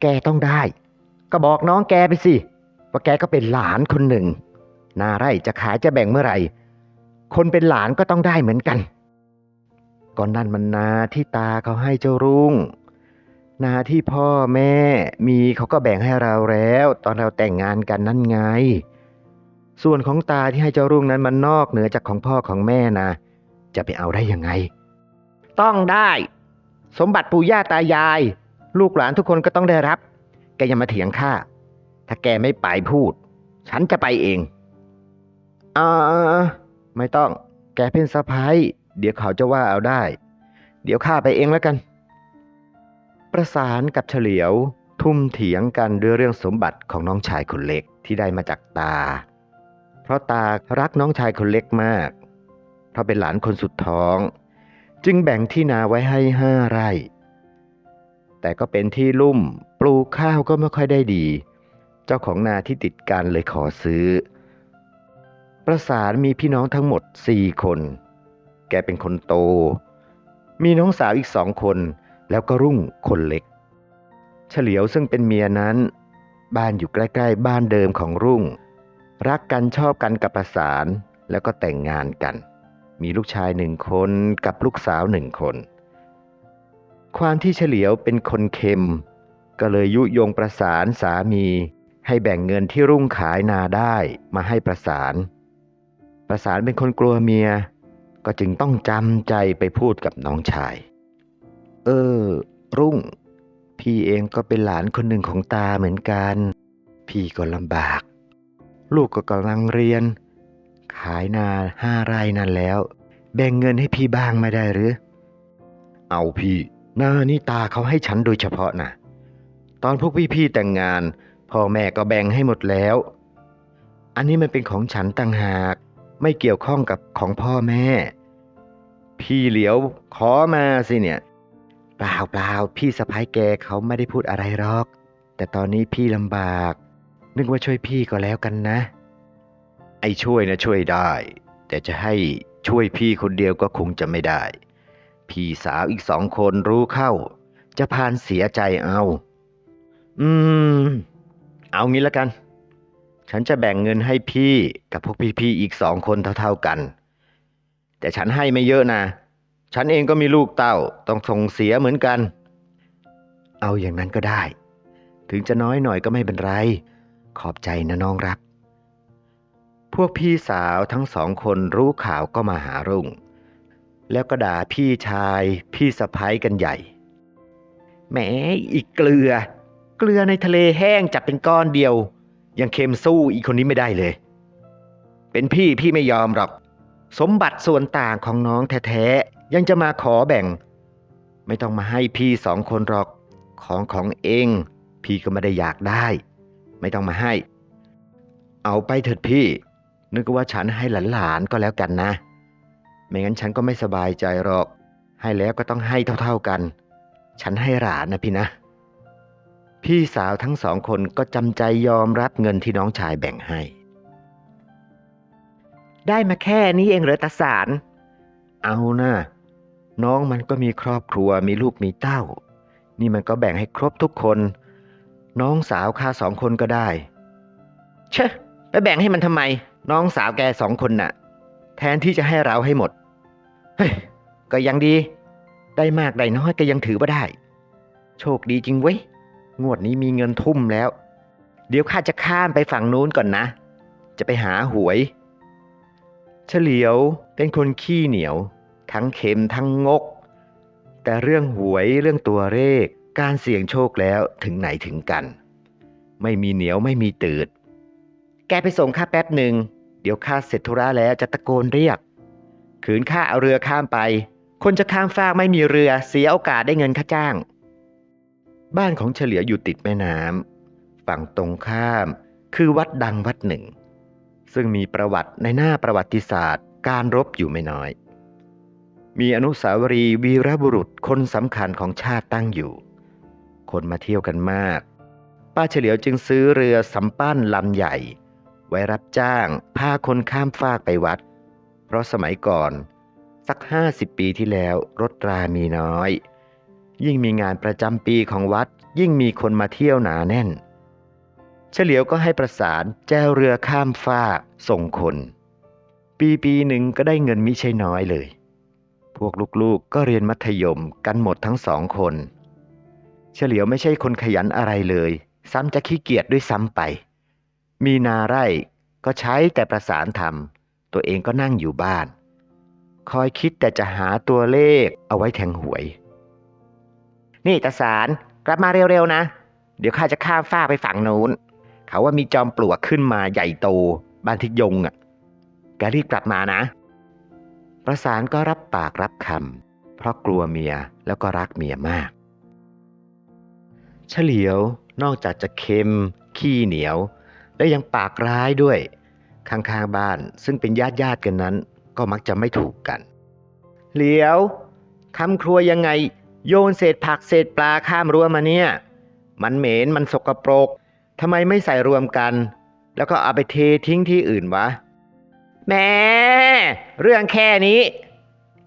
แกต้องได้ ก็บอกน้องแกไปสิ ว่าแกก็เป็นหลานคนหนึ่ง นาไร่จะขายจะแบ่งเมื่อไหร่ คนเป็นหลานก็ต้องได้เหมือนกันก่อนนั่นมันนาที่ตาเขาให้เจ้ารุ่ง นาที่พ่อแม่มีเขาก็แบ่งให้เราแล้ว ตอนเราแต่งงานกันนั่นไง ส่วนของตาที่ให้เจ้ารุ่งนั้นมันนอกเหนือจากของพ่อของแม่นะ จะไปเอาได้ยังไง ต้องได้ สมบัติปู่ย่าตายาย ลูกหลานทุกคนก็ต้องได้รับ แกอย่ามาเถียงข้า ถ้าแกไม่ไปพูด ฉันจะไปเองอ่าไม่ต้อง แกเป็นสะพ้ายเดี๋ยวเขาจะว่าเอาได้ เดี๋ยวข้าไปเองแล้วกัน ประสานกับเฉลียว ทุ่มเถียงกันด้วยเรื่องสมบัติของน้องชายคนเล็กที่ได้มาจากตา เพราะตารักน้องชายคนเล็กมาก เพราะเป็นหลานคนสุดท้อง จึงแบ่งที่นาไว้ให้ห้าไร่ แต่ก็เป็นที่ลุ่ม ปลูกข้าวก็ไม่ค่อยได้ดี เจ้าของนาที่ติดกันเลยขอซื้อ ประสานมีพี่น้องทั้งหมดสี่คน แกเป็นคนโต มีน้องสาวอีกสองคน แล้วก็รุ่งคนเล็ก เฉลียวซึ่งเป็นเมียนั้น บ้านอยู่ใกล้ๆบ้านเดิมของรุ่ง รักกันชอบกันกับประสานแล้วก็แต่งงานกัน มีลูกชายหนึ่งคนกับลูกสาวหนึ่งคน ความที่เฉลียวเป็นคนเค็ม ก็เลยยุยงประสานสามีให้แบ่งเงินที่รุ่งขายนาได้มาให้ประสาน ประสานเป็นคนกลัวเมีย ก็จึงต้องจำใจไปพูดกับน้องชาย เออ รุ่ง พี่เองก็เป็นหลานคนหนึ่งของตาเหมือนกัน พี่ก็ลำบาก ลูกก็กำลังเรียน ขายนาห้าไร่นั่นแล้ว แบ่งเงินให้พี่บ้างไม่ได้หรือ เอาพี่ หน้านี่ตาเขาให้ฉันโดยเฉพาะนะตอนพวกพี่ๆแต่งงาน พ่อแม่ก็แบ่งให้หมดแล้ว อันนี้มันเป็นของฉันต่างหาก ไม่เกี่ยวข้องกับของพ่อแม่ พี่เหลียวขอมาสิเนี่ยเปล่าเปล่าพี่สะพ้ายแกเขาไม่ได้พูดอะไรหรอก แต่ตอนนี้พี่ลำบาก นึกว่าช่วยพี่ก็แล้วกันนะ ไอ้ช่วยนะช่วยได้ แต่จะให้ช่วยพี่คนเดียวก็คงจะไม่ได้ พี่สาวอีกสองคนรู้เข้า จะพานเสียใจเอา อืม เอางี้ละกัน ฉันจะแบ่งเงินให้พี่กับพวกพี่ๆอีกสองคนเท่าๆกัน แต่ฉันให้ไม่เยอะนะ ฉันเองก็มีลูกเต้าต้องส่งเสียเหมือนกัน เอาอย่างนั้นก็ได้ ถึงจะน้อยหน่อยก็ไม่เป็นไร ขอบใจนะน้องรัก พวกพี่สาวทั้งสองคนรู้ข่าวก็มาหารุ่ง แล้วก็ด่าพี่ชายพี่สะพ้ายกันใหญ่ แหมอีกเกลือ เกลือในทะเลแห้งจับเป็นก้อนเดียว ยังเค็มสู้อีกคนนี้ไม่ได้เลย เป็นพี่พี่ไม่ยอมหรอก สมบัติส่วนต่างของน้องแท้ๆ ยังจะมาขอแบ่ง ไม่ต้องมาให้พี่สองคนหรอกของของเอง พี่ก็ไม่ได้อยากได้ ไม่ต้องมาให้ เอาไปเถิดพี่ นึกว่าฉันให้หลานๆก็แล้วกันนะ ไม่งั้นฉันก็ไม่สบายใจหรอก ให้แล้วก็ต้องให้เท่าๆกัน ฉันให้หลานนะพี่นะ พี่สาวทั้งสองคนก็จำใจยอมรับเงินที่น้องชายแบ่งให้ ได้มาแค่นี้เองเหรอตาสาร เอานะน้องมันก็มีครอบครัวมีลูกมีเต้า นี่มันก็แบ่งให้ครบทุกคน น้องสาวข้าสองคนก็ได้ เชะไปแบ่งให้มันทำไม น้องสาวแกสองคนน่ะ แทนที่จะให้เราให้หมด เฮ้ย ก็ยังดี ได้มากได้น้อยก็ยังถือว่าได้ โชคดีจริงเว้ย งวดนี้มีเงินทุ่มแล้ว เดี๋ยวข้าจะข้ามไปฝั่งนู้นก่อนนะ จะไปหาหวย เฉลียวเป็นคนขี้เหนียว ทั้งเค็มทั้งงก แต่เรื่องหวยเรื่องตัวเลขการเสี่ยงโชคแล้วถึงไหนถึงกัน ไม่มีเหนียวไม่มีตืด แกไปส่งข้าแป๊บหนึ่ง ดี๋ยวข้าเสร็จธุระแล้วจะตะโกนเรียก ขืนข้าเอาเรือข้ามไป คนจะข้ามฟากไม่มีเรือเสียโอกาสได้เงินค่าจ้าง บ้านของเฉลียวอยู่ติดแม่น้ำฝั่งตรงข้ามคือวัดดังวัดหนึ่ง ซึ่งมีประวัติในหน้าประวัติศาสตร์ การรบอยู่ไม่น้อย มีอนุสาวรีย์วีรบุรุษคนสำคัญของชาติตั้งอยู่ คนมาเที่ยวกันมาก ป้าเฉลียวจึงซื้อเรือสำปั้นลำใหญ่ ไว้รับจ้างพาคนข้ามฟากไปวัด เพราะสมัยก่อน สักห้าสิบปีที่แล้วรถรามีน้อย ยิ่งมีงานประจำปีของวัด ยิ่งมีคนมาเที่ยวหนาแน่น เฉลียวก็ให้ประสานแจวเรือข้ามฟากส่งคน ปีปีหนึ่งก็ได้เงินมิใช่น้อยเลย พวกลูกๆก็เรียนมัธยมกันหมดทั้งสองคน เฉลียวไม่ใช่คนขยันอะไรเลย ซ้ำจะขี้เกียจด้วยซ้ำไป มีนาไร่ก็ใช้แต่ประสานทำตัวเองก็นั่งอยู่บ้าน คอยคิดแต่จะหาตัวเลขเอาไว้แทงหวย นี่ตาสารกลับมาเร็วๆนะ เดี๋ยวข้าจะข้ามฟ้าไปฝั่งนู้น เขาว่ามีจอมปลวกขึ้นมาใหญ่โตบ้านทิยงอะแกรีบกลับมานะ ประสานก็รับปากรับคำเพราะกลัวเมียแล้วก็รักเมียมากเฉลียวนอกจากจะเค็ม ขี้เหนียว และยังปากร้ายด้วย ข้างๆบ้านซึ่งเป็นญาติญาติๆกันนั้น ก็มักจะไม่ถูกกัน เหลียวคำครัวยังไง โยนเศษผักเศษปลาข้ามรั้วมาเนี่ย มันเหม็นมันสกปรกทำไมไม่ใส่รวมกัน แล้วก็เอาไปเททิ้งที่อื่นวะแม่เรื่องแค่นี้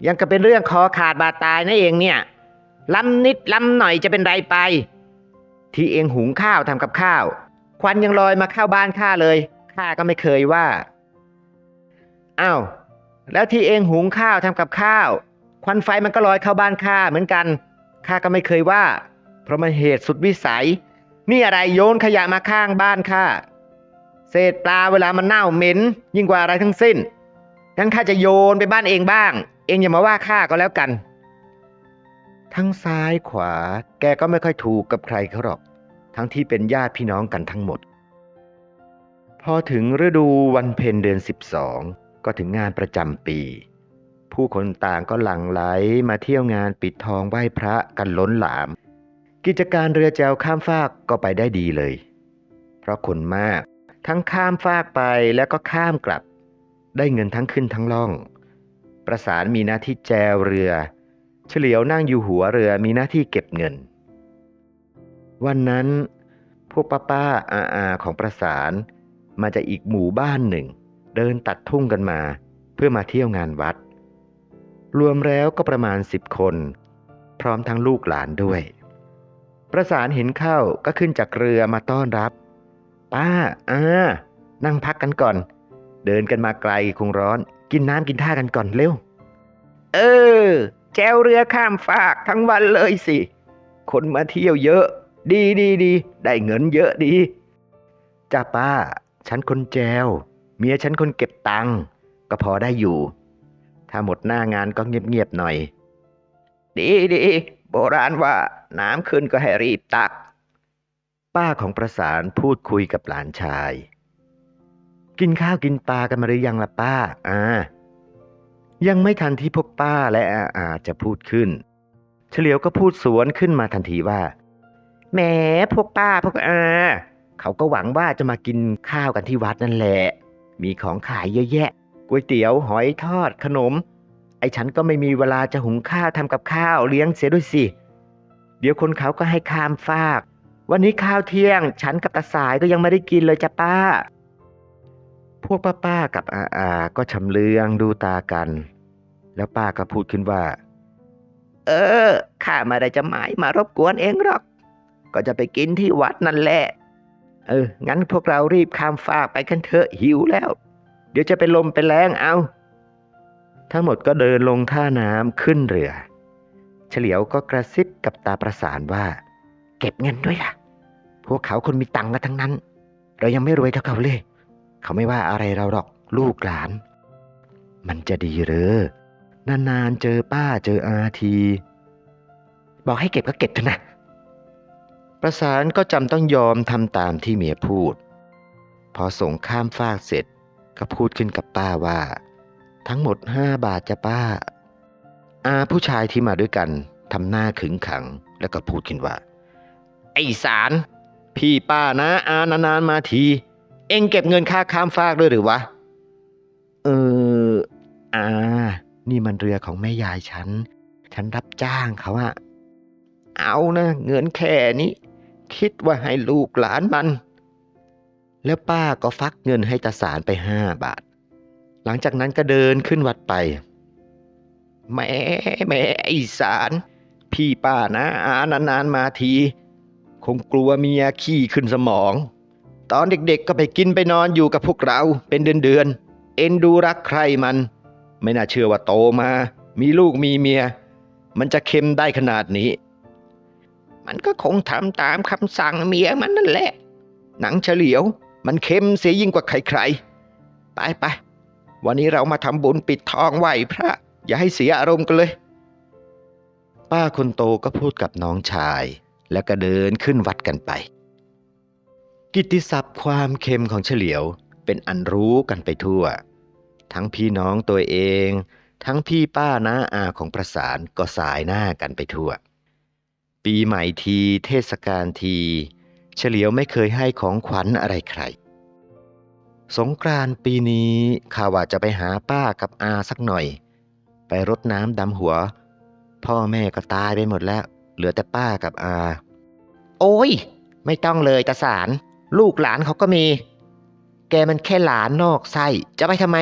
ยังก็เป็นเรื่องคอขาดบาดตายนั่นเองเนี่ยล้ำนิดล้ำหน่อยจะเป็นไรไป ที่เองหุงข้าวทำกับข้าว ควันยังลอยมาเข้าบ้านข้าเลยข้าก็ไม่เคยว่าอ้าวแล้วที่เองหุงข้าวทำกับข้าว ควันไฟมันก็ลอยเข้าบ้านข้าเหมือนกันข้าก็ไม่เคยว่า เพราะมันเหตุสุดวิสัย นี่อะไรโยนขยะมาข้างบ้านข้าเศษปลาเวลามันเน่าเหม็น ยิ่งกว่าอะไรทั้งสิ้นงั้นข้าจะโยนไปบ้านเองบ้าง เองอย่ามาว่าข้าก็แล้วกัน ทั้งซ้ายขวา แกก็ไม่ค่อยถูกกับใครเขาหรอก ทั้งที่เป็นญาติพี่น้องกันทั้งหมด พอถึงฤดูวันเพ็ญเดือน 12 ก็ถึงงานประจำปี ผู้คนต่างก็หลั่งไหลมาเที่ยวงานปิดทองไหว้พระกันล้นหลาม กิจการเรือแจวข้ามฟากก็ไปได้ดีเลย เพราะคนมากทั้งข้ามฟากไปแล้วก็ข้ามกลับ ได้เงินทั้งขึ้นทั้งล่อง ประสานมีหน้าที่แจวเรือ เฉลียวนั่งอยู่หัวเรือมีหน้าที่เก็บเงิน วันนั้นพวกป้าป้าอาอาของประสาน มาจากอีกหมู่บ้านหนึ่ง เดินตัดทุ่งกันมา เพื่อมาเที่ยวงานวัด รวมแล้วก็ประมาณสิบคน พร้อมทั้งลูกหลานด้วย ประสานเห็นเข้าก็ขึ้นจากเรือมาต้อนรับ ป้าอานั่งพักกันก่อน เดินกันมาไกลคงร้อน กินน้ำกินท่ากันก่อนเร็ว เออแจวเรือข้ามฟากทั้งวันเลยสิ คนมาเที่ยวเยอะ ดีดีดีได้เงินเยอะดี จ้าป้า ฉันคนแจว เมียฉันคนเก็บตังค์ก็พอได้อยู่ ถ้าหมดหน้างานก็เงียบๆหน่อย ดีดีโบราณว่าน้ำขึ้นก็ให้รีบตัก ป้าของประสานพูดคุยกับหลานชาย กินข้าวกินปลากันมาหรือยังล่ะป้า อ่า ยังไม่ทันที่พวกป้าและอาอาจะพูดขึ้น เฉลียวก็พูดสวนขึ้นมาทันทีว่า แหมพวกป้าพวกอาเขาก็หวังว่าจะมากินข้าวกันที่วัดนั่นแหละ มีของขายเยอะแยะก๋วยเตี๋ยวหอยทอดขนม ไอ้ฉันก็ไม่มีเวลาจะหุงข้าวทำกับข้าวเลี้ยงเสียด้วยสิ เดี๋ยวคนเขาก็ให้ข้ามฟาก วันนี้ข้าวเที่ยง ฉันกับตาสายก็ยังไม่ได้กินเลยจ้ะป้า พวกป้าป้าๆกับอาอาก็ชำเลืองดูตากัน แล้วป้าก็พูดขึ้นว่า เออข้าม่ได้จะหมายมารบกวนเองหรอก ก็จะไปกินที่วัดนั่นแหละ เออ งั้นพวกเรารีบข้ามฟากไปกันเถอะหิวแล้ว เดี๋ยวจะเป็นลมเป็นแรงเอา ทั้งหมดก็เดินลงท่าน้ำขึ้นเรือ เฉลียวก็กระซิบกับตาประสานว่า เก็บเงินด้วยล่ะ พวกเขาคนมีตังค์กันทั้งนั้น เรายังไม่รวยเท่าเขาเลย เขาไม่ว่าอะไรเราหรอกลูกหลาน มันจะดีหรือนานๆเจอป้าเจออาที บอกให้เก็บก็เก็บเถอะนะ ประสานก็จำต้องยอมทำตามที่เมียพูด พอส่งข้ามฟากเสร็จก็พูดขึ้นกับป้าว่า ทั้งหมดห้าบาทจะป้า อาผู้ชายที่มาด้วยกันทำหน้าขึงขังแล้วก็พูดขึ้นว่า ไอ้สาร พี่ป้านะอานานๆมาที เอ็งเก็บเงินค่าข้ามฟากด้วยหรือวะ เอออานี่มันเรือของแม่ยายฉัน ฉันรับจ้างเขาอะเอานะเงินแค่นี้ คิดว่าให้ลูกหลานมัน แล้วป้าก็ฟักเงินให้ตาสารไปห้าบาท หลังจากนั้นก็เดินขึ้นวัดไปแหม่แหม่ไอสาร พี่ป้านะอานานๆมาที คงกลัวเมียขี้ขึ้นสมอง ตอนเด็กๆก็ไปกินไปนอนอยู่กับพวกเราเป็นเดือนๆ เอ็นดูรักใครมัน ไม่น่าเชื่อว่าโตมา มีลูกมีเมีย มันจะเค็มได้ขนาดนี้ มันก็คงทำตามคำสั่งเมียมันนั่นแหละ หนังเฉลียว มันเค็มเสียยิ่งกว่าใครๆ ไปไป วันนี้เรามาทำบุญปิดทองไหวพระ อย่าให้เสียอารมณ์กันเลย ป้าคนโตก็พูดกับน้องชาย แล้วก็เดินขึ้นวัดกันไป กิตติศัพท์ความเค็มของเฉลียวเป็นอันรู้กันไปทั่ว ทั้งพี่น้องตัวเอง ทั้งพี่ป้าน้าอาของประสานก็สายหน้ากันไปทั่ว ปีใหม่ทีเทศกาลที เฉลียวไม่เคยให้ของขวัญอะไรใคร สงกรานต์ปีนี้ข้าว่าจะไปหาป้ากับอาสักหน่อย ไปรดน้ำดำหัว พ่อแม่ก็ตายไปหมดแล้ว เหลือแต่ป้ากับอา โอ้ย ไม่ต้องเลยตาสาร ลูกหลานเขาก็มี แกมันแค่หลานนอกไส้จะไปทำไม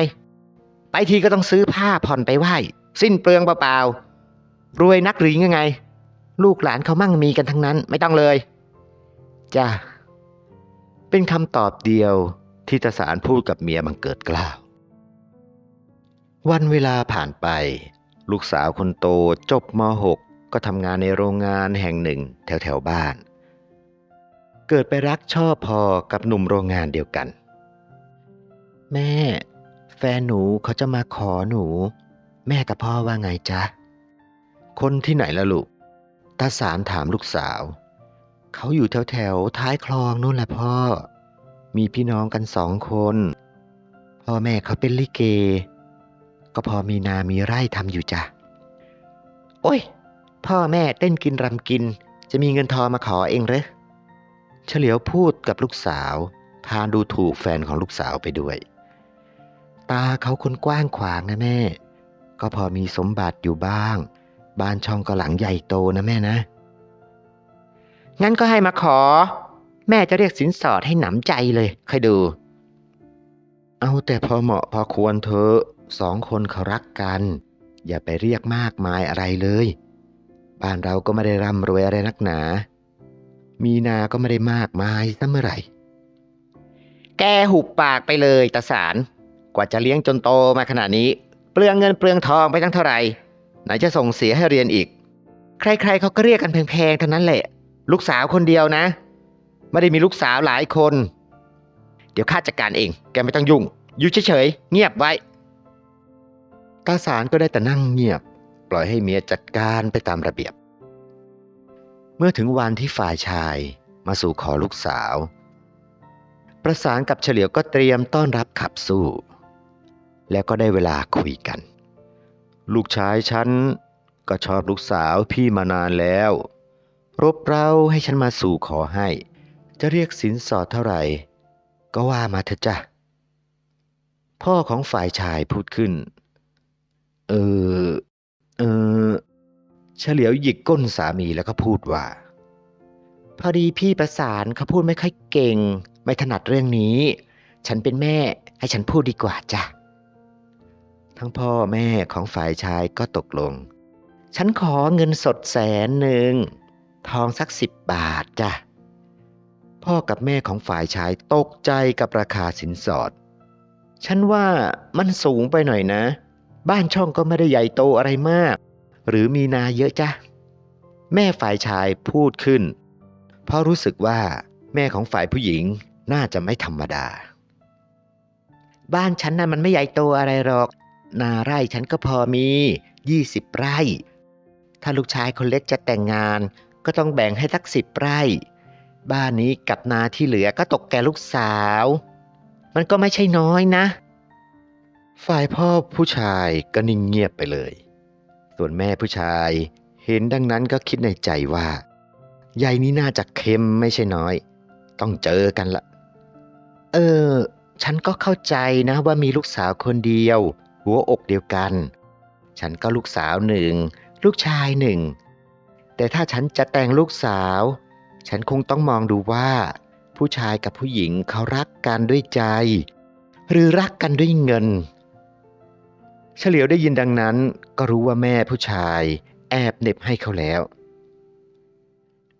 ไปทีก็ต้องซื้อผ้าผ่อนไปไหว้ สิ้นเปลืองเปล่าๆรวยนักหรือยังไง ลูกหลานเขามั่งมีกันทั้งนั้น ไม่ต้องเลยจ้ะเป็นคำตอบเดียวที่ตาสารพูดกับเมียบังเกิดกล้าว วันเวลาผ่านไป ลูกสาวคนโตจบม .6 ก็ทำงานในโรงงานแห่งหนึ่งแถวแถวบ้าน เกิดไปรักชอบพอกับหนุ่มโรงงานเดียวกัน แม่ แฟนหนูเขาจะมาขอหนู แม่กับพ่อว่าไงจ๊ะ คนที่ไหนล่ะลูก ตาสารถามลูกสาว เขาอยู่แถวแถวท้ายคลองนู่นแหละพ่อ มีพี่น้องกันสองคน พ่อแม่เขาเป็นลิเก ก็พอมีนามีไร่ทำอยู่จ้ะ โอ้ย พ่อแม่เต้นกินรำกิน จะมีเงินทองมาขอเองเหรอเฉลียวพูดกับลูกสาวพาดูถูกแฟนของลูกสาวไปด้วย ตาเขาคนกว้างขวางนะแม่ ก็พอมีสมบัติอยู่บ้าง บ้านช่องก็หลังใหญ่โตนะแม่นะ งั้นก็ให้มาขอ แม่จะเรียกสินสอดให้หนำใจเลยค่อยดู เอาแต่พอเหมาะพอควรเถอะสองคนเขารักกัน อย่าไปเรียกมากมายอะไรเลย บ้านเราก็ไม่ได้ร่ำรวยอะไรนักหนา มีนาก็ไม่ได้มากมายซะเมื่อไหร่ แกหุบปากไปเลยตาสาร กว่าจะเลี้ยงจนโตมาขนาดนี้ เปลืองเงินเปลืองทองไปตั้งเท่าไหร่ ไหนจะส่งเสียให้เรียนอีก ใครๆเขาก็เรียกกันแพงๆเท่านั้นแหละ ลูกสาวคนเดียวนะ ไม่ได้มีลูกสาวหลายคน เดี๋ยวข้าจัดการเอง แกไม่ต้องยุ่ง อยู่เฉยๆ เงียบไว้ ตาสารก็ได้แต่นั่งเงียบ ปล่อยให้เมียจัดการไปตามระเบียบ เมื่อถึงวันที่ฝ่ายชายมาสู่ขอลูกสาว ประสานกับเฉลียวก็เตรียมต้อนรับขับสู้ แล้วก็ได้เวลาคุยกัน ลูกชายฉันก็ชอบลูกสาวพี่มานานแล้ว รบเร้าให้ฉันมาสู่ขอให้ จะเรียกสินสอดเท่าไหร่ ก็ว่ามาเถอะจ้ะ พ่อของฝ่ายชายพูดขึ้น เออ เออเฉลียวหยิกก้นสามีแล้วก็พูดว่า พอดีพี่ประสานเขาพูดไม่ค่อยเก่ง ไม่ถนัดเรื่องนี้ ฉันเป็นแม่ให้ฉันพูดดีกว่าจ้ะ ทั้งพ่อแม่ของฝ่ายชายก็ตกลง ฉันขอเงินสดแสนหนึ่ง ทองสักสิบบาทจ้ะ พ่อกับแม่ของฝ่ายชายตกใจกับราคาสินสอด ฉันว่ามันสูงไปหน่อยนะ บ้านช่องก็ไม่ได้ใหญ่โตอะไรมาก หรือมีนาเยอะจ้ะ แม่ฝ่ายชายพูดขึ้น เพราะรู้สึกว่าแม่ของฝ่ายผู้หญิงน่าจะไม่ธรรมดาบ้านฉันน่ะมันไม่ใหญ่โตอะไรหรอก นาไร่ฉันก็พอมียี่สิบไร่ ถ้าลูกชายคนเล็กจะแต่งงาน ก็ต้องแบ่งให้สักสิบไร่ บ้านนี้กับนาที่เหลือก็ตกแก่ลูกสาว มันก็ไม่ใช่น้อยนะ ฝ่ายพ่อผู้ชายก็นิ่งเงียบไปเลย ส่วนแม่ผู้ชายเห็นดังนั้นก็คิดในใจว่ายายนี้น่าจะเค็มไม่ใช่น้อย ต้องเจอกันละ เออ ฉันก็เข้าใจนะว่ามีลูกสาวคนเดียว หัวอกเดียวกัน ฉันก็ลูกสาวหนึ่ง ลูกชายหนึ่ง แต่ถ้าฉันจะแต่งลูกสาว ฉันคงต้องมองดูว่า ผู้ชายกับผู้หญิงเขารักกันด้วยใจ หรือรักกันด้วยเงิน เฉลียวได้ยินดังนั้น ก็รู้ว่าแม่ผู้ชาย แอบเหน็บให้เขาแล้ว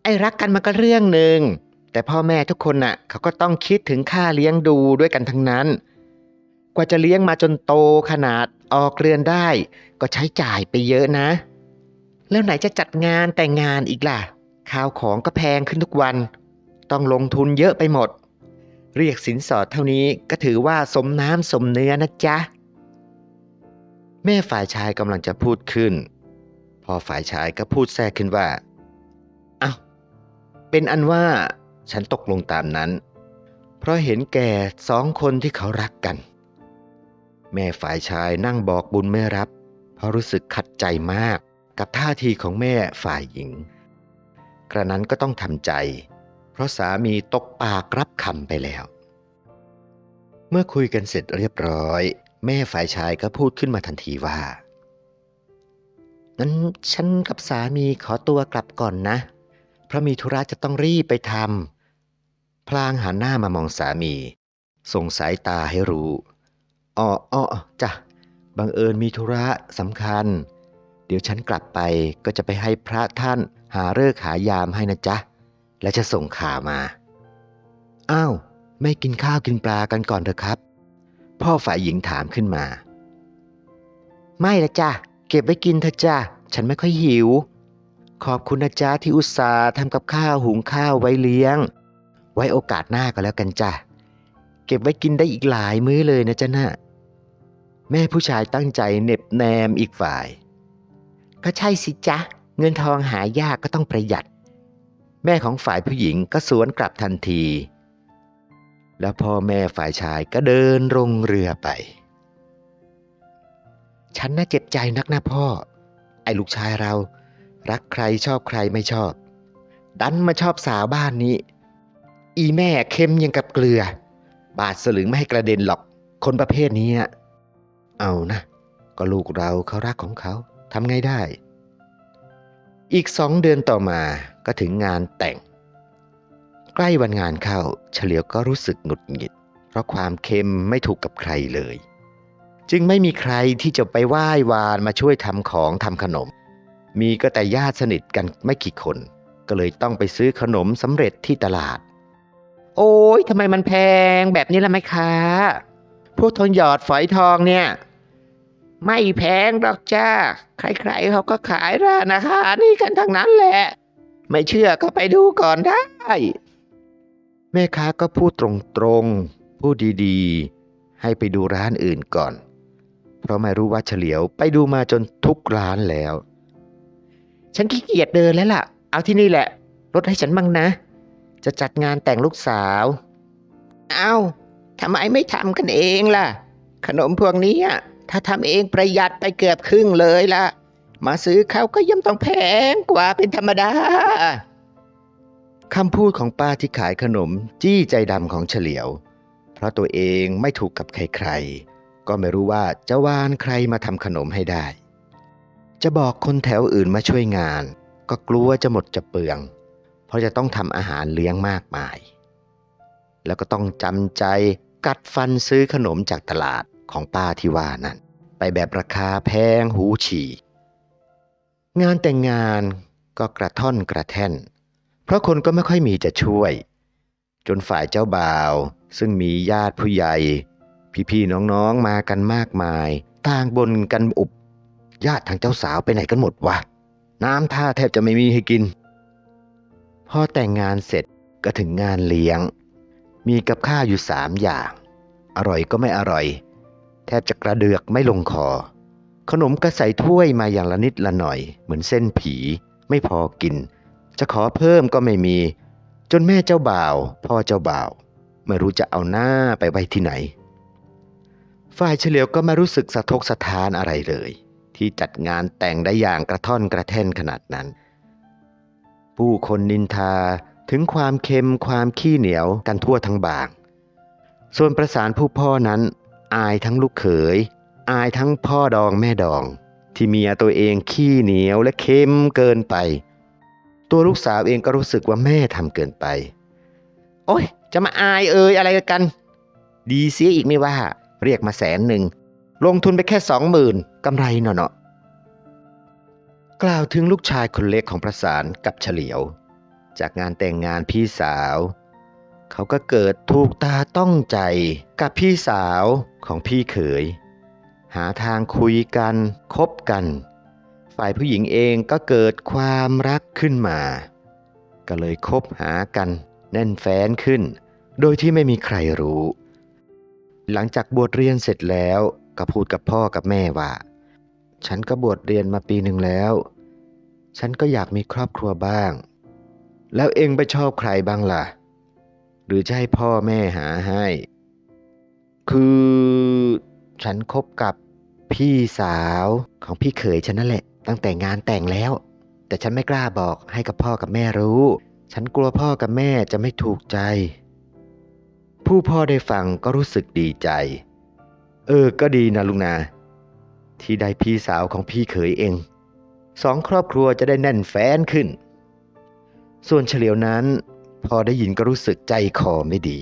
ไอ้รักกันมันก็เรื่องหนึ่งแต่พ่อแม่ทุกคนน่ะเขาก็ต้องคิดถึงค่าเลี้ยงดูด้วยกันทั้งนั้น กว่าจะเลี้ยงมาจนโตขนาดออกเรือนได้ ก็ใช้จ่ายไปเยอะนะ แล้วไหนจะจัดงานแต่งงานอีกล่ะข้าวของก็แพงขึ้นทุกวัน ต้องลงทุนเยอะไปหมด เรียกสินสอดเท่านี้ก็ถือว่าสมน้ำสมเนื้อนะจ๊ะ แม่ฝ่ายชายกำลังจะพูดขึ้น พอฝ่ายชายก็พูดแทรกขึ้นว่าอ้าวเป็นอันว่าฉันตกลงตามนั้น เพราะเห็นแก่สองคนที่เขารักกัน แม่ฝ่ายชายนั่งบอกบุญไม่รับ เพราะรู้สึกขัดใจมากกับท่าทีของแม่ฝ่ายหญิง กระนั้นก็ต้องทำใจ เพราะสามีตกปากรับคำไปแล้ว เมื่อคุยกันเสร็จเรียบร้อย แม่ฝ่ายชายก็พูดขึ้นมาทันทีว่างั้นฉันกับสามีขอตัวกลับก่อนนะ เพราะมีธุระจะต้องรีบไปทำพลางหันหน้ามามองสามี ส่งสายตาให้รู้ อ้ออ้อจ้ะบังเอิญมีธุระสำคัญ เดี๋ยวฉันกลับไปก็จะไปให้พระท่านหาเลิกษ์หายามให้นะจ๊ะ และจะส่งข่าวมา อ้าว ไม่กินข้าวกินปลากันก่อนเถอะครับ พ่อฝ่ายหญิงถามขึ้นมา ไม่ละจ้ะ เก็บไว้กินเถอะจ้ะ ฉันไม่ค่อยหิว ขอบคุณนะจ๊ะที่อุตส่าห์ทำกับข้าวหุงข้าวไว้เลี้ยง ไว้โอกาสหน้าก็แล้วกันจ้ะ เก็บไว้กินได้อีกหลายมื้อเลยนะจ๊ะน่ะ แม่ผู้ชายตั้งใจเหน็บแนมอีกฝ่าย ก็ใช่สิจ๊ะ เงินทองหายากก็ต้องประหยัด แม่ของฝ่ายผู้หญิงก็สวนกลับทันที แล้วพ่อแม่ฝ่ายชายก็เดินลงเรือไป ฉันน่าเจ็บใจนักนะพ่อ ไอ้ลูกชายเรา รักใครชอบใครไม่ชอบ ดันมาชอบสาวบ้านนี้ อีแม่เค็มยังกับเกลือ บาดสลึงไม่ให้กระเด็นหรอกคนประเภทนี้อะ เอานะ ก็ลูกเราเขารักของเขาทำไงได้ อีกสองเดือนต่อมาก็ถึงงานแต่ง ใกล้วันงานเข้าเฉลียวก็รู้สึกหงุดหงิด เพราะความเค็มไม่ถูกกับใครเลย จึงไม่มีใครที่จะไปไหว้วานมาช่วยทำของทำขนม มีก็แต่ญาติสนิทกันไม่กี่คน ก็เลยต้องไปซื้อขนมสำเร็จที่ตลาด โอ้ยทำไมมันแพงแบบนี้ล่ะไหมคะพวกทนหยอดฝอยทองเนี่ย ไม่แพงหรอกจ้า ใครๆเขาก็ขายร้านอาหารนี่กันทั้งนั้นแหละ ไม่เชื่อก็ไปดูก่อนได้ แม่ค้าก็พูดตรงๆ พูดดีๆ ให้ไปดูร้านอื่นก่อน เพราะไม่รู้ว่าเฉลียวไปดูมาจนทุกร้านแล้ว ฉันขี้เกียจเดินแล้วล่ะ เอาที่นี่แหละ ลดให้ฉันบ้างนะ จะจัดงานแต่งลูกสาว เอาทำไมไม่ทำกันเองล่ะ ขนมพวกนี้อะ ถ้าทำเองประหยัดไปเกือบครึ่งเลยล่ะมาซื้อเขาก็ย่อมต้องแพงกว่าเป็นธรรมดาคำพูดของป้าที่ขายขนมจี้ใจดำของเฉลียว เพราะตัวเองไม่ถูกกับใครๆ ก็ไม่รู้ว่าจะวานใครมาทำขนมให้ได้ จะบอกคนแถวอื่นมาช่วยงาน ก็กลัวจะหมดจะเปลือง เพราะจะต้องทำอาหารเลี้ยงมากมาย แล้วก็ต้องจำใจกัดฟันซื้อขนมจากตลาด ของป้าที่ว่านั่นไปแบบราคาแพงหูฉี่ งานแต่งงานก็กระท่อนกระแท่น เพราะคนก็ไม่ค่อยมีจะช่วย จนฝ่ายเจ้าบ่าว ซึ่งมีญาติผู้ใหญ่ พี่ๆน้องๆมากันมากมาย ต่างบนกันอุบ ญาติทางเจ้าสาวไปไหนกันหมดวะน้ำท่าแทบจะไม่มีให้กิน พอแต่งงานเสร็จก็ถึงงานเลี้ยง มีกับข้าวอยู่สามอย่าง อร่อยก็ไม่อร่อย แทบจะกระเดือกไม่ลงคอ ขนมก็ใส่ถ้วยมาอย่างละนิดละหน่อย เหมือนเส้นผี ไม่พอกิน จะขอเพิ่มก็ไม่มี จนแม่เจ้าบ่าว พ่อเจ้าบ่าว ไม่รู้จะเอาหน้าไปไว้ที่ไหน ฝ่ายเฉลียวก็ไม่รู้สึกสะทกสะท้านอะไรเลย ที่จัดงานแต่งได้อย่างกระท่อนกระแท่นขนาดนั้น ผู้คนนินทาถึงความเค็มความขี้เหนียวกันทั่วทั้งบาง ส่วนประสานผู้พ่อนั้น อายทั้งลูกเขย อายทั้งพ่อดองแม่ดอง ที่เมียตัวเองขี้เหนียวและเค็มเกินไป ตัวลูกสาวเองก็รู้สึกว่าแม่ทำเกินไป โอ้ยจะมาอายเอ่ยอะไรกัน ดีเสียอีกไม่ว่า เรียกมาแสนหนึ่ง ลงทุนไปแค่สองหมื่นกำไรเนาะกล่าวถึงลูกชายคนเล็กของประสานกับเฉลียว จากงานแต่งงานพี่สาว เขาก็เกิดถูกตาต้องใจกับพี่สาวของพี่เขย หาทางคุยกันคบกัน ฝ่ายผู้หญิงเองก็เกิดความรักขึ้นมา ก็เลยคบหากันแน่นแฟ้นขึ้น โดยที่ไม่มีใครรู้ หลังจากบวชเรียนเสร็จแล้วก็พูดกับพ่อกับแม่ว่า ฉันก็บวชเรียนมาปีหนึ่งแล้ว ฉันก็อยากมีครอบครัวบ้าง แล้วเองไปชอบใครบ้างล่ะ หรือจะให้พ่อแม่หาให้ คือฉันคบกับพี่สาวของพี่เขยฉันนั่นแหละ ตั้งแต่งานแต่งแล้ว แต่ฉันไม่กล้าบอกให้กับพ่อกับแม่รู้ ฉันกลัวพ่อกับแม่จะไม่ถูกใจ ผู้พ่อได้ฟังก็รู้สึกดีใจ เออ ก็ดีนะลุงนา ที่ได้พี่สาวของพี่เขยเอง สองครอบครัวจะได้แน่นแฟ้นขึ้น ส่วนเฉลียวนั้น พอได้ยินก็รู้สึกใจคอไม่ดี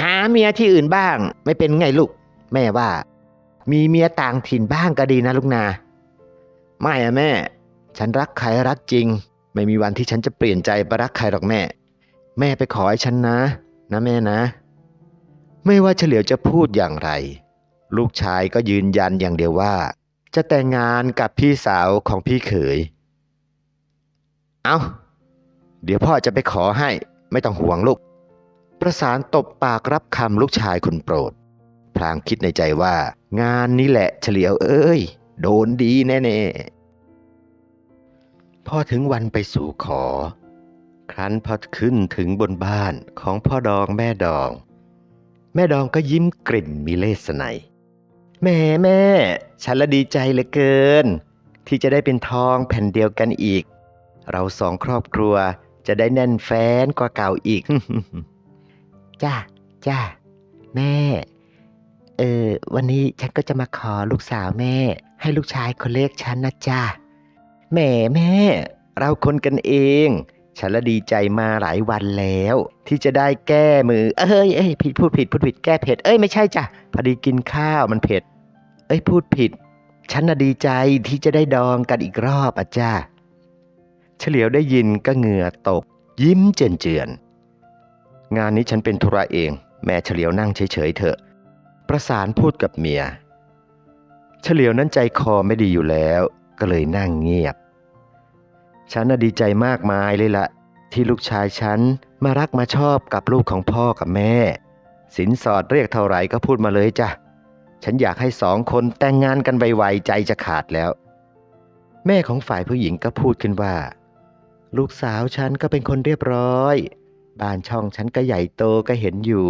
หาเมียที่อื่นบ้าง ไม่เป็นไงลูก แม่ว่า มีเมียต่างถิ่นบ้างก็ดีนะลูกนา ไม่อะแม่ ฉันรักใครรักจริง ไม่มีวันที่ฉันจะเปลี่ยนใจไปรักใครหรอกแม่ แม่ไปขอให้ฉันนะ นะแม่นะ ไม่ว่าเฉลียวจะพูดอย่างไร ลูกชายก็ยืนยันอย่างเดียวว่า จะแต่งงานกับพี่สาวของพี่เขย เอา เดี๋ยวพ่อจะไปขอให้ไม่ต้องห่วงลูก ประสานตบปากรับคำลูกชายคนโปรด พลางคิดในใจว่า งานนี้แหละเฉลียวเอ้ย โดนดีแน่ๆ พอถึงวันไปสู่ขอ ครั้นพอขึ้นถึงบนบ้านของพ่อดองแม่ดอง แม่ดองก็ยิ้มกลิ่มมีเลสไนแม่แม่ ฉันละดีใจเหลือเกิน ที่จะได้เป็นทองแผ่นเดียวกันอีก เราสองครอบครัว จะได้แน่นแฟ้นกว่าเก่าอีก จ้าจ้าแม่ เออ วันนี้ฉันก็จะมาขอลูกสาวแม่ ให้ลูกชายคนเล็กฉันนะจ้าแม่แม่ เราคนกันเอง ฉันละดีใจมาหลายวันแล้ว ที่จะได้แก้มือ เอ้ยเอ้ยผิดพูดผิดพูดผิดแก้เผ็ด เอ้ยไม่ใช่จ้ะพอดีกินข้าวมันเผ็ด เอ้ยพูดผิด ฉันน่ะดีใจที่จะได้ดองกันอีกรอบอะจ้า ฉลียวได้ยินก็เหงื่อตก ยิ้มเจือนเจือนงานนี้ฉันเป็นธุระเอง แม่เฉลียวนั่งเฉยๆเถอะ ประสานพูดกับเมีย เฉลียวนั้นใจคอไม่ดีอยู่แล้ว ก็เลยนั่งเงียบ ฉันน่ะดีใจมากมายเลยละที่ลูกชายฉันมารักมาชอบกับลูกของพ่อกับแม่ สินสอดเรียกเท่าไหร่ก็พูดมาเลยจ้ะฉันอยากให้สองคนแต่งงานกันไวๆใจจะขาดแล้ว แม่ของฝ่ายผู้หญิงก็พูดขึ้นว่า ลูกสาวฉันก็เป็นคนเรียบร้อย บ้านช่องฉันก็ใหญ่โตก็เห็นอยู่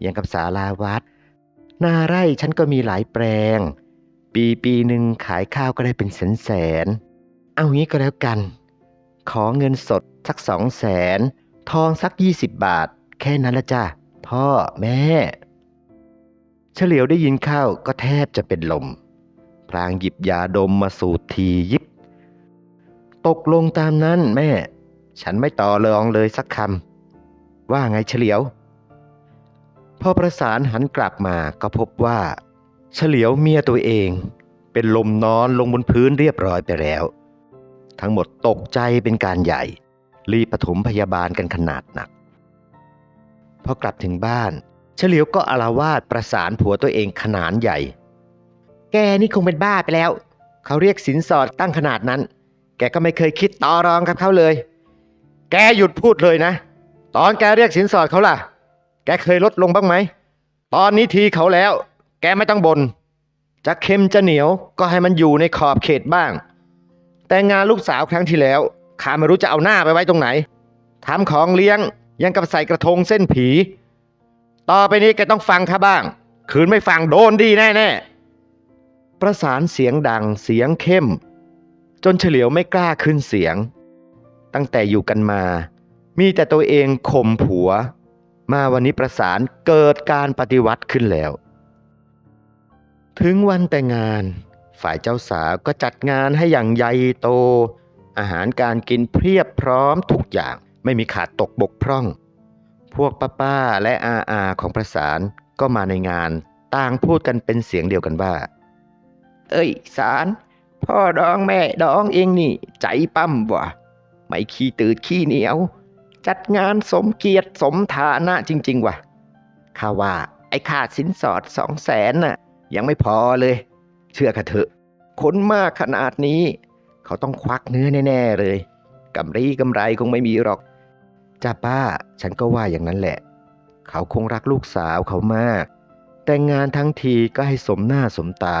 อย่างกับศาลาวัด นาไร่ฉันก็มีหลายแปลง ปีปีหนึ่งขายข้าวก็ได้เป็นแสนแสน เอางี้ก็แล้วกัน ขอเงินสดสักสองแสน ทองสักยี่สิบบาท แค่นั้นละจ้ะ พ่อแม่ เฉลียวได้ยินข้าวก็แทบจะเป็นลมพลางหยิบยาดมมาสูดทียิบ ตกลงตามนั้นแม่ ฉันไม่ต่อรองเลยสักคำ ว่าไงเฉลียว พอประสานหันกลับมาก็พบว่า เฉลียวเมียตัวเอง เป็นลมนอนลงบนพื้นเรียบร้อยไปแล้ว ทั้งหมดตกใจเป็นการใหญ่ รีบปฐมพยาบาลกันขนาดหนัก พอกลับถึงบ้าน เฉลียวก็อารวาสประสานผัวตัวเองขนาดใหญ่ แกนี่คงเป็นบ้าไปแล้ว เขาเรียกสินสอดตั้งขนาดนั้น แกก็ไม่เคยคิดต่อรองกับเขาเลย แกหยุดพูดเลยนะ ตอนแกเรียกสินสอดเขาล่ะ แกเคยลดลงบ้างไหม ตอนนี้ทีเขาแล้ว แกไม่ต้องบน่น จะเค็มจะเหนียวก็ให้มันอยู่ในขอบเขตบ้าง แต่งานลูกสาวครั้งที่แล้วข้าไม่รู้จะเอาหน้าไปไว้ตรงไหนทำของเลี้ยงยังกับใส่กระทงเส้นผี ต่อไปนี้แกต้องฟังข้าบ้าง คืนไม่ฟังโดนดีแน่ๆประสานเสียงดังเสียงเข้ม จนเฉลียวไม่กล้าขึ้นเสียง ตั้งแต่อยู่กันมา มีแต่ตัวเองข่มผัว มาวันนี้ประสานเกิดการปฏิวัติขึ้นแล้ว ถึงวันแต่งงาน ฝ่ายเจ้าสาวก็จัดงานให้อย่างใหญ่โต อาหารการกินเพียบพร้อมทุกอย่างไม่มีขาดตกบกพร่อง พวกป้าป้าๆและอาอาของประสานก็มาในงาน ต่างพูดกันเป็นเสียงเดียวกันว่า เอ้ยสาร พ่อดองแม่ดองเองนี่ ใจปั้มว่ะไม่ขี้ตืดขี้เหนียว จัดงานสมเกียรติสมฐานะจริง ๆว่ะข้าว่าไอ้ค่าสินสอดสองแสนน่ะ ยังไม่พอเลย เชื่อข้าเถอะคนมากขนาดนี้ เขาต้องควักเนื้อแน่ ๆ เลยกำไรกำไรคงไม่มีหรอกจ้าป้า ฉันก็ว่าอย่างนั้นแหละ เขาคงรักลูกสาวเขามาก แต่งงานทั้งทีก็ให้สมหน้าสมตา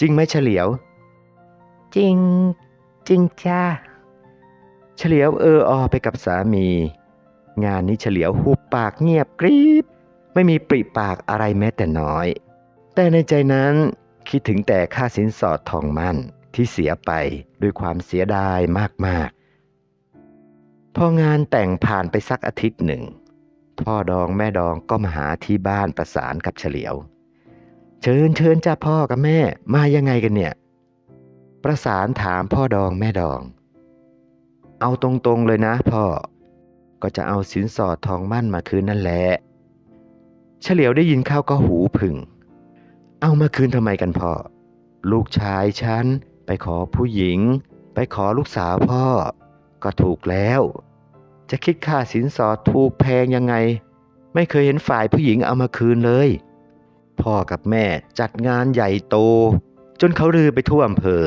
จริงไหมเฉลียว จริงจริงจ้าเฉลียวเอออไปกับสามี งานนี้เฉลียวหุบปากเงียบกริบไม่มีปริปากอะไรแม้แต่น้อย แต่ในใจนั้นคิดถึงแต่ค่าสินสอดทองมั่นที่เสียไปด้วยความเสียดายมาก ๆ พองานแต่งผ่านไปสักอาทิตย์หนึ่ง พ่อดองแม่ดองก็มาหาที่บ้านประสานกับเฉลียว เชิญเชิญจ้าพ่อกับแม่มายังไงกันเนี่ย ประสานถามพ่อดองแม่ดอง เอาตรงๆเลยนะพ่อ ก็จะเอาสินสอดทองมั่นมาคืนนั่นแหละ เฉลียวได้ยินเข้าก็หูผึ่ง เอามาคืนทำไมกันพ่อ ลูกชายฉันไปขอผู้หญิง ไปขอลูกสาวพ่อ ก็ถูกแล้ว จะคิดค่าสินสอดถูกแพงยังไง ไม่เคยเห็นฝ่ายผู้หญิงเอามาคืนเลย พ่อกับแม่จัดงานใหญ่โต จนเขาลือไปทั่วอำเภอ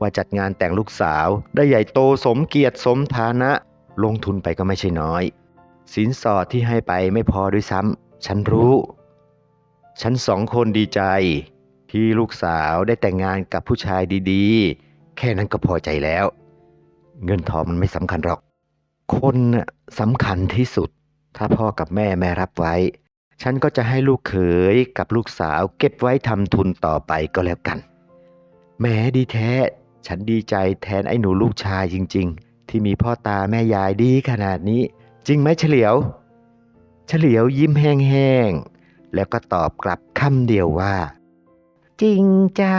ว่าจัดงานแต่งลูกสาวได้ใหญ่โตสมเกียรติสมฐานะ ลงทุนไปก็ไม่ใช่น้อย สินสอดที่ให้ไปไม่พอด้วยซ้ำฉันรู้ ฉันสองคนดีใจ ที่ลูกสาวได้แต่งงานกับผู้ชายดีๆ แค่นั้นก็พอใจแล้ว เงินทองมันไม่สำคัญหรอก คนสำคัญที่สุด ถ้าพ่อกับแม่แม่รับไว้ ฉันก็จะให้ลูกเขยกับลูกสาวเก็บไว้ทำทุนต่อไปก็แล้วกันแหม้ดีแท้ ฉันดีใจแทนไอ้หนูลูกชายจริง ๆ ที่มีพ่อตาแม่ยายดีขนาดนี้ จริงไหมเฉลียว เฉลียวยิ้มแห้งๆ แล้วก็ตอบกลับคำเดียวว่า จริงจ้า